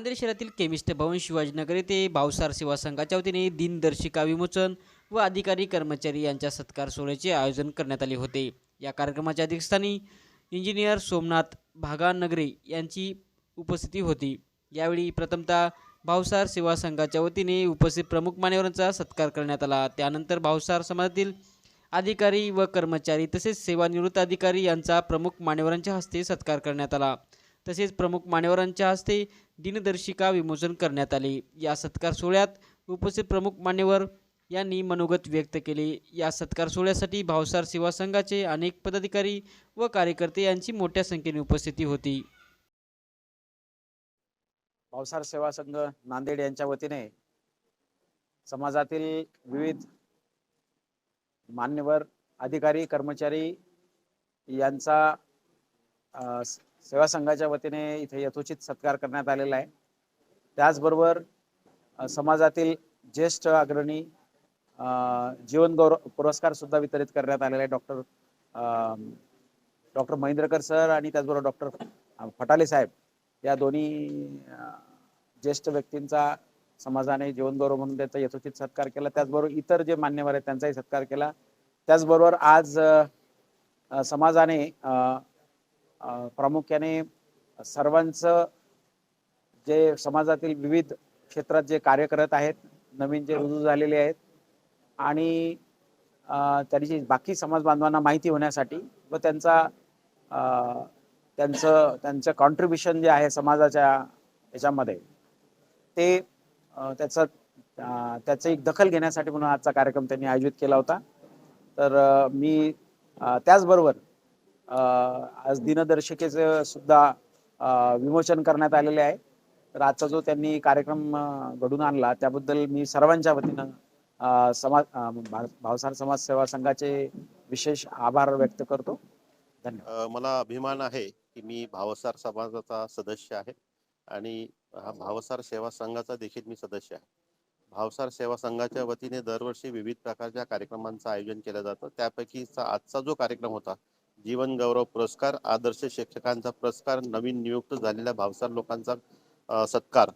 नांदेड शहरातील केमिस्ट भवन शिवाजीनगर येथे भावसार सेवा संघाच्या वतीने दिनदर्शिका विमोचन व अधिकारी कर्मचारी यांच्या सत्कार सोहळ्याचे आयोजन करण्यात आले होते. या कार्यक्रमाच्या अध्यक्षस्थानी इंजिनियर सोमनाथ भागानगरे यांची उपस्थिती होती. यावेळी प्रथमतः भावसार सेवा संघाच्या वतीने उपस्थित प्रमुख मान्यवरांचा सत्कार करण्यात आला. त्यानंतर भावसार समाजातील अधिकारी व कर्मचारी तसेच सेवानिवृत्त अधिकारी यांचा प्रमुख मान्यवरांच्या हस्ते सत्कार करण्यात आला. तसेच प्रमुख मान्यवरांच्या हस्ते दिनदर्शिका विमोचन करण्यात आले. या सत्कार सोहळ्यात उपस्थित प्रमुख मान्यवर यांनी मनोगत व्यक्त केले. या सत्कार सोहळ्यासाठी भावसार सेवा संघाचे अनेक पदाधिकारी व कार्यकर्ते यांची मोठ्या संख्येने उपस्थिती होती. भावसार सेवा संघ नांदेड यांच्या वतीने समाजातील विविध मान्यवर अधिकारी कर्मचारी यांचा सेवा संघाच्या वतीने इथे यथोचित सत्कार करण्यात आलेला आहे. त्याचबरोबर समाजातील ज्येष्ठ अग्रणी जीवन गौरव पुरस्कार सुद्धा वितरित करण्यात आलेला आहे. डॉक्टर डॉक्टर महेंद्रकर सर आणि त्याचबरोबर डॉक्टर फटाले साहेब या दोन्ही ज्येष्ठ व्यक्तींचा समाजाने जीवनगौरव म्हणून त्याचा यथोचित सत्कार केला. त्याचबरोबर इतर जे मान्यवर आहेत त्यांचाही सत्कार केला. त्याचबरोबर आज समाजाने प्रामुख्याने सर्वांचं जे समाजातील विविध क्षेत्रात जे कार्य करत आहेत नवीन जे रुजू झालेले आहेत आणि त्यांची बाकी समाज बांधवांना माहिती होण्यासाठी व त्यांचा त्यांचं त्यांचं कॉन्ट्रीब्युशन जे आहे समाजाच्या याच्यामध्ये ते त्याचं त्याचं एक दखल घेण्यासाठी म्हणून आजचा कार्यक्रम त्यांनी आयोजित केला होता. तर मी त्याचबरोबर आज दिनदर्शिकेचं सुद्धा विमोचन करण्यात आलेले आहे. तर आजचा जो त्यांनी कार्यक्रम घडून आणला त्याबद्दल मी सर्वांच्या वतीनं समाज भावसार समाज सेवा संघाचे विशेष आभार व्यक्त करतो. धन्यवाद. मला अभिमान आहे की मी भावसार समाजाचा सदस्य आहे आणि हा भावसार सेवा संघाचा देखील मी सदस्य आहे. भावसार सेवा संघाच्या वतीने दरवर्षी विविध प्रकारच्या कार्यक्रमांचं आयोजन केलं जातं. त्यापैकीचा आजचा जो कार्यक्रम होता जीवन गौरव पुरस्कार आदर्श शिक्षकांचा पुरस्कार नवीन नियुक्त झालेल्या भावसार लोकांचा सत्कार.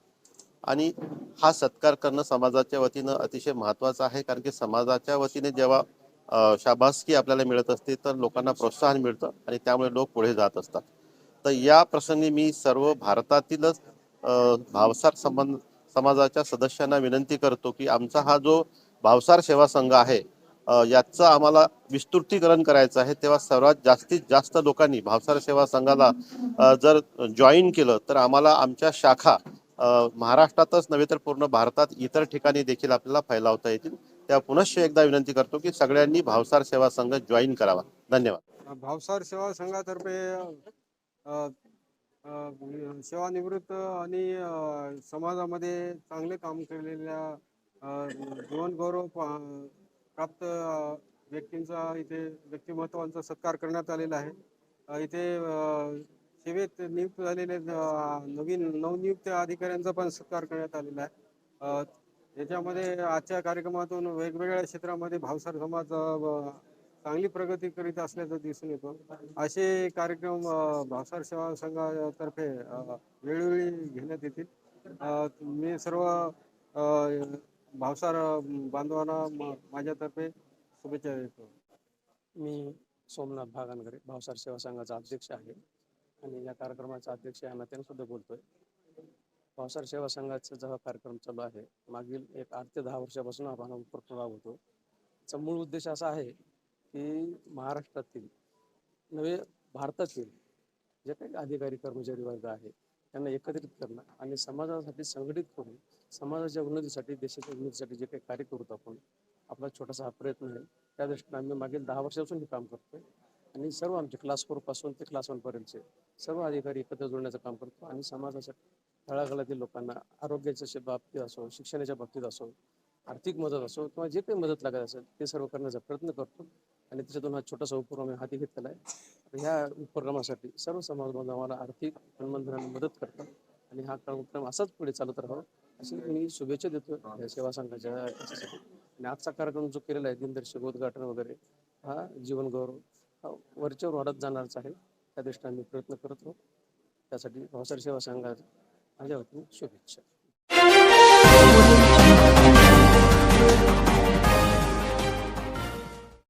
आणि हा सत्कार करणं समाजाच्या वतीनं अतिशय महत्त्वाचं आहे कारण की समाजाच्या वतीने जेव्हा शाबासकी आपल्याला मिळत असते तर लोकांना प्रोत्साहन मिळतं आणि त्यामुळे लोक पुढे जात असतात. तर या प्रसंगी मी सर्व भारतातीलच भावसार संबंध समाजाच्या सदस्यांना विनंती करतो की आमचा हा जो भावसार सेवा संघ आहे याचं आम्हाला विस्तृतीकरण करायचं आहे. तेव्हा सर्वात जास्तीत जास्त लोकांनी भावसार सेवा संघाला जर जॉईन केलं तर आम्हाला आमच्या शाखा महाराष्ट्रातच नव्हे तर पूर्ण भारतात इतर ठिकाणी देखील आपल्याला फैलावता येतील. त्या पुनश्च एकदा विनंती करतो की सगळ्यांनी भावसार सेवा संघ जॉईन करावा. धन्यवाद. भावसार सेवा संघातर्फे सेवानिवृत्त आणि समाजामध्ये चांगले काम केलेल्या जीवनगौरव प्राप्त व्यक्तींचा इथे व्यक्तिमत्वांचा सत्कार करण्यात आलेला आहे. इथे सेवेत नियुक्त झालेले नवीन नवनियुक्त अधिकाऱ्यांचा पण सत्कार करण्यात आलेला आहे. याच्यामध्ये आजच्या कार्यक्रमातून वेगवेगळ्या क्षेत्रामध्ये भावसार समाज चांगली प्रगती करीत असल्याचं दिसून येतो. असे कार्यक्रम भावसार सेवा संघातर्फे वेळोवेळी घेण्यात येतील. मी सर्व भावसार बांधवांना माझ्यातर्फे शुभेच्छा देतो. मी सोमनाथ भागानगरे भावसार सेवा संघाचा अध्यक्ष आहे. आणि या कार्यक्रमाचा अध्यक्ष या नात्याने सुद्धा बोलतोय. भावसार सेवा संघाचा जेव्हा कार्यक्रम चालू आहे मागील एक आठ ते दहा वर्षापासून हा उपक्रम राबवतो त्याचा मूळ उद्देश असा आहे की महाराष्ट्रातील नवे भारतातील जे काही अधिकारी कर्मचारी वर्ग आहे त्यांना एकत्रित करणं आणि समाजासाठी संघटित करून समाजाच्या उन्नतीसाठी देशाच्या उन्नतीसाठी जे काही कार्य करतो आपण आपला छोटासा हा प्रयत्न आहे. त्या दृष्टीने आम्ही मागील दहा वर्षापासून हे काम करतोय आणि सर्व आमचे क्लास फोरपासून ते क्लास वन पर्यंतचे सर्व अधिकारी एकत्र जोडण्याचं काम करतो आणि समाजाच्या तळागाळातील लोकांना आरोग्याच्या बाबतीत असो शिक्षणाच्या बाबतीत असो आर्थिक मदत असो किंवा जे काही मदत लागत असेल ते सर्व करण्याचा प्रयत्न करतो. आणि त्याच्यातून हा छोटासा उपक्रम हाती घेतलेला आहे. ह्या उपक्रमासाठी सर्व समाज आम्हाला आर्थिक मनबंधनाने मदत करतात. आणि हा कार्यक्रम असाच पुढे चालत राहावा अशी मी शुभेच्छा देतो या सेवा संघाच्या आणि आजचा कार्यक्रम जो केलेला आहे दिनदर्शक उद्घाटन वगैरे हा जीवनगौरव हा वरच्यावर वाढत जाणारच आहे. त्या दृष्टीने मी प्रयत्न करत राहू त्यासाठी भावसार सेवा संघात माझ्या वतीने शुभेच्छा.